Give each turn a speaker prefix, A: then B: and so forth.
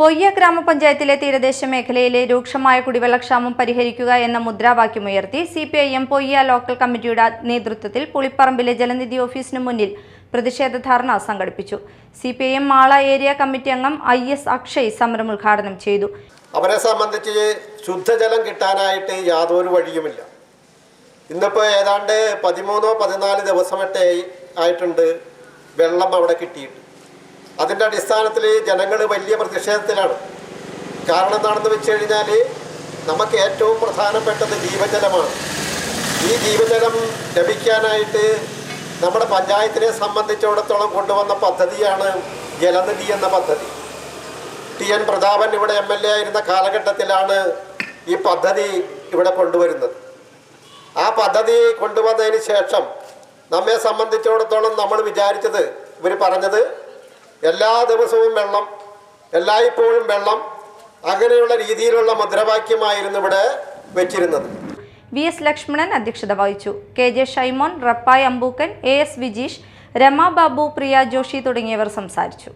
A: പൊയ്യ ഗ്രാമപഞ്ചായത്തിലെ തീരദേശ മേഖലയിലെ രൂക്ഷമായ കുടിവെള്ളക്ഷാമം പരിഹരിക്കുക എന്ന മുദ്രാവാക്യമുയർത്തി C P I M Poyya local കമ്മിറ്റിയുടെ നേതൃത്വത്തിൽ പുളിപ്പറമ്പിലെ ജലനിധി ഓഫീസിന് മുന്നിൽ പ്രതിഷേധ ധർണ സംഘടിപ്പിച്ചു. C P I M Mala area committee അംഗം ഐ എസ് അക്ഷയ് സമരം ഉദ്ഘാടനം ചെയ്തു.
B: അവരെ സംബന്ധിച്ച് ശുദ്ധജലം കിട്ടാനായിട്ട് യാതൊരു വഴിയുമില്ല. ഇന്നിപ്പോൾ ഏതാണ്ട് പതിമൂന്നോ പതിനാല് ദിവസമൊക്കെ ആയിട്ടുണ്ട് വെള്ളം അവിടെ കിട്ടിയിട്ട്. അതിന്റെ അടിസ്ഥാനത്തിൽ ജനങ്ങൾ വലിയ പ്രതിഷേധത്തിലാണ്. കാരണം എന്താണെന്ന് വെച്ച് കഴിഞ്ഞാൽ നമുക്ക് ഏറ്റവും പ്രധാനപ്പെട്ടത് ജീവജലമാണ്. ഈ ജീവജലം ലഭിക്കാനായിട്ട് നമ്മുടെ പഞ്ചായത്തിനെ സംബന്ധിച്ചിടത്തോളം കൊണ്ടുവന്ന പദ്ധതിയാണ് ജലനിധി എന്ന പദ്ധതി. ടി എൻ പ്രതാപൻ ഇവിടെ എം എൽ എ ആയിരുന്ന കാലഘട്ടത്തിലാണ് ഈ പദ്ധതി ഇവിടെ കൊണ്ടുവരുന്നത്. ആ പദ്ധതി കൊണ്ടുവന്നതിന് ശേഷം നമ്മെ സംബന്ധിച്ചിടത്തോളം നമ്മൾ വിചാരിച്ചത് ഇവർ പറഞ്ഞത് എല്ലാ ദിവസവും വെള്ളം എല്ലായ്പ്പോഴും വെള്ളം അങ്ങനെയുള്ള രീതിയിലുള്ള മുദ്രാവാക്യമായിരുന്നു ഇവിടെ വെച്ചിരുന്നത്.
A: വി എസ് ലക്ഷ്മണൻ അധ്യക്ഷത വഹിച്ചു. K J Shaimon Rappai Ambookkan A S Vijeesh Ramababu Priya Joshi തുടങ്ങിയവർ സംസാരിച്ചു.